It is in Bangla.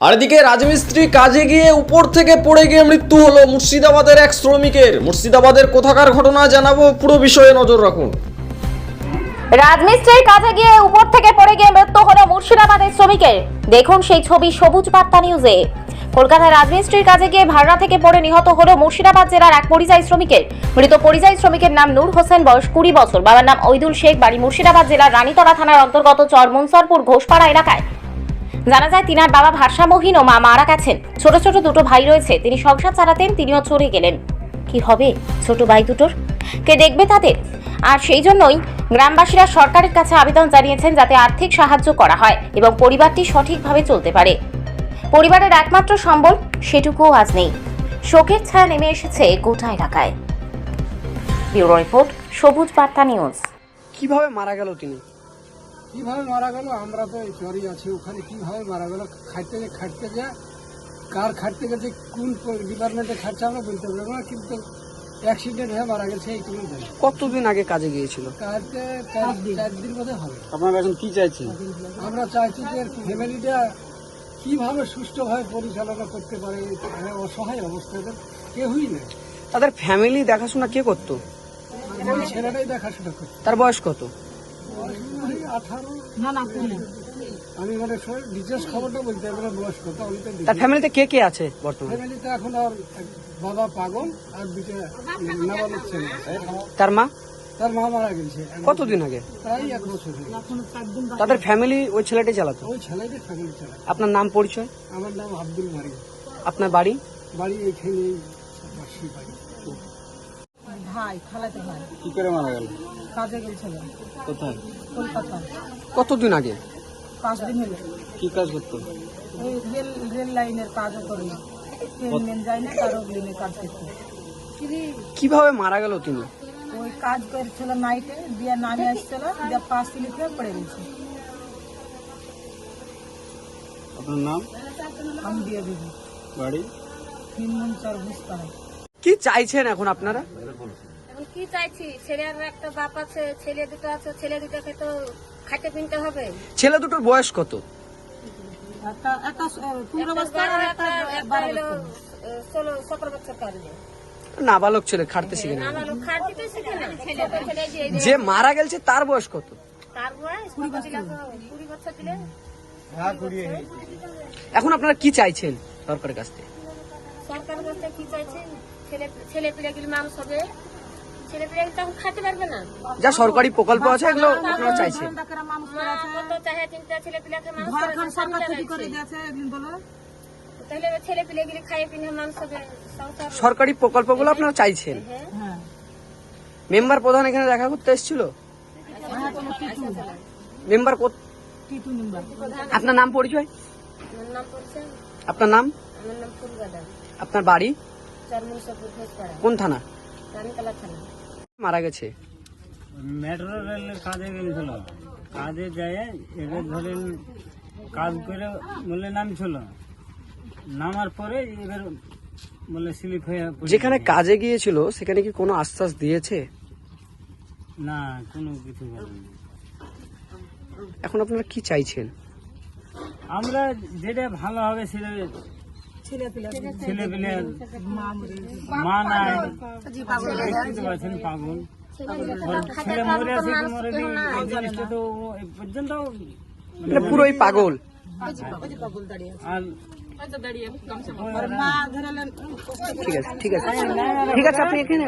আর এদিকে রাজমিস্ত্রি কাজে গিয়ে উপর থেকে পড়ে গিয়ে মৃত্যু হলো মুর্শিদাবাদের এক শ্রমিকের। মুর্শিদাবাদের কোথাকার ঘটনা জানাব পুরো বিষয়ে নজর রাখুন। রাজমিস্ত্রির কাজে গিয়ে উপর থেকে পড়ে গিয়ে মৃত্যু হলো মুর্শিদাবাদের শ্রমিকের। দেখুন সেই ছবি সবুজ বার্তা নিউজে। কলকাতায় রাজমিস্ত্রির কাজে গিয়ে ভাড়া থেকে পড়ে নিহত হলো মুর্শিদাবাদ জেলার এক পরিযায়ী শ্রমিকের। মৃত পরিযায়ী শ্রমিকের নাম নূর হোসেন, বয়স কুড়ি বছর। বাবার নাম ঐদুল শেখ। বাড়ি মুর্শিদাবাদ জেলার রানীতলা থানার অন্তর্গত চরমনসরপুর ঘোষপাড়া এলাকায় জানা যায়, তিনার বাবা ভারসাম্যহীন ও মা মারা গেছেন। ছোট ছোট দুটো ভাই রয়েছে, তিনি সংসার চালাতেন, তিনিও চলে গেলেন। কি হবে? ছোট ভাই দুটোর? কে দেখবে তাদের? আর সেই জন্যই গ্রামবাসীরা সরকারের কাছে আবেদন জানিয়েছেন যাতে আর্থিক সাহায্য করা হয় এবং পরিবারটি সঠিকভাবে চলতে পারে। পরিবারের একমাত্র সম্বল, সেটুকুও আজ নেই। শোকের ছায়া নেমে এসেছে গোটা এলাকায়। ব্যুরো রিপোর্ট, সবুজ বার্তা নিউজ। কীভাবে মারা গেল তিনি? কীভাবে মারা গেল? আমরা তো এই চরি আছি ওখানে। কীভাবে মারা গেল? খাটতে যে খাটতে যে কার খাটতে গেছে কোন ডিপার্টমেন্টে খাটছে আমরা বলতে পারব না কিন্তু অ্যাক্সিডেন্ট হয়ে মারা গেছে এইটুকু জানি কতদিন আগে কাজে গিয়েছিল? কালকে চার দিন বোধ হবে। আপনারা এখন কি চাইছেন? আমরা চাইছি যে ফ্যামিলিটা কীভাবে সুষ্ঠুভাবে পরিচালনা করতে পারে মানে অসহায় অবস্থাতে কেউই নেই। তাদের ফ্যামিলি দেখাশোনা কে করতো? ছেলেটাই দেখাশোনা করছে তার বয়স কত? আঠারো না না আমি মানে খবরটা বলতে তার ফ্যামিলিতে কে কে আছে বর্তমানে? ফ্যামিলিতে এখন আর বাবা পাগল আর দুটো নাবালক ছেলে। তার মা? তার মা মারা গেছে। কতদিন আগে? প্রায় এক বছর তাদের ফ্যামিলি ওই ছেলেটাই চালাতো? ওই ফ্যামিলি আপনার নাম পরিচয়? আমার নাম আব্দুল মারি। আপনার বাড়ি? বাড়ি বাড়ি। ভাই খালাতে ভাই কি করে মারা গেল? কাজে গেছিল কোথায়? কলকাতা। কতদিন আগে? পাঁচ দিন হলো। কি কাজ করতো? ওই রেল রেল লাইনের কাজও করে না। ট্রেন মেন যায় না তারও লাইনের কাজ করতে। কীভাবে মারা গেল তিনি? ওই কাজ করছিল নাইটে দিয়ে নামে আসছিল দিয়ে পাঁচ সিলিপে পড়ে গেছে। আপনার নাম? আমি দিয়ে দিবি। বাড়ি? পারে কি চাইছেন এখন আপনারা? কি চাইছি? ছেলের একটা বাপ আছে ছেলে দুটো আছে ছেলে দুটোকে তো খাইতে পিনতে হবে। ছেলে দুটোর বয়স কত? নাবালক ছেলে খাটতে শিখে না দিতে শিখে না ছেলে যে মারা গেছে তার বয়স কত? দিলে। এখন আপনারা কি চাইছেন সরকারের কাছ থেকে? সরকার কাছে কি চাইছে ছেলে ছেলে পিলে গুলি মানুষ হবে। ছেলে পিলে তখন পারবে না। যা সরকারি প্রকল্প আছে এগুলো আপনারা চাহে খান সরকার তাহলে খাইয়ে পিনে মানুষ সরকারি প্রকল্পগুলো আপনারা চাইছেন। হ্যাঁ মেম্বার প্রধান এখানে দেখা করতে এসেছিল? হ্যাঁ মেম্বার আপনার নাম পরিচয়? আমার নাম পড়ছে আপনার নাম? আমার নাম ফুলগাদা আপনার বাড়ি? কোন থানা? থানা। মারা গেছে? মেট্রো রেলের কাজে গেছিল কাজে যায় এবার ধরেন কাজ করে বলে নামছিল। নামার পরে এবার বলে স্লিপ হয়ে যেখানে কাজে গিয়েছিল সেখানে কি কোনো আশ্বাস দিয়েছে? না কোনো কিছু বলেনি। এখন আপনারা কি চাইছেন? আমরা যেটা ভালো হবে সেটা ছেলে পিলে পেলে মা নাই। দেখতে পাচ্ছেন পাগল। ছেলে মরে আছে কি মরে এই জিনিসটা তো এ পর্যন্ত মানে পুরোই পাগল। আর মা ঠিক আছে ঠিক আছে। ঠিক আছে আপনি এখানে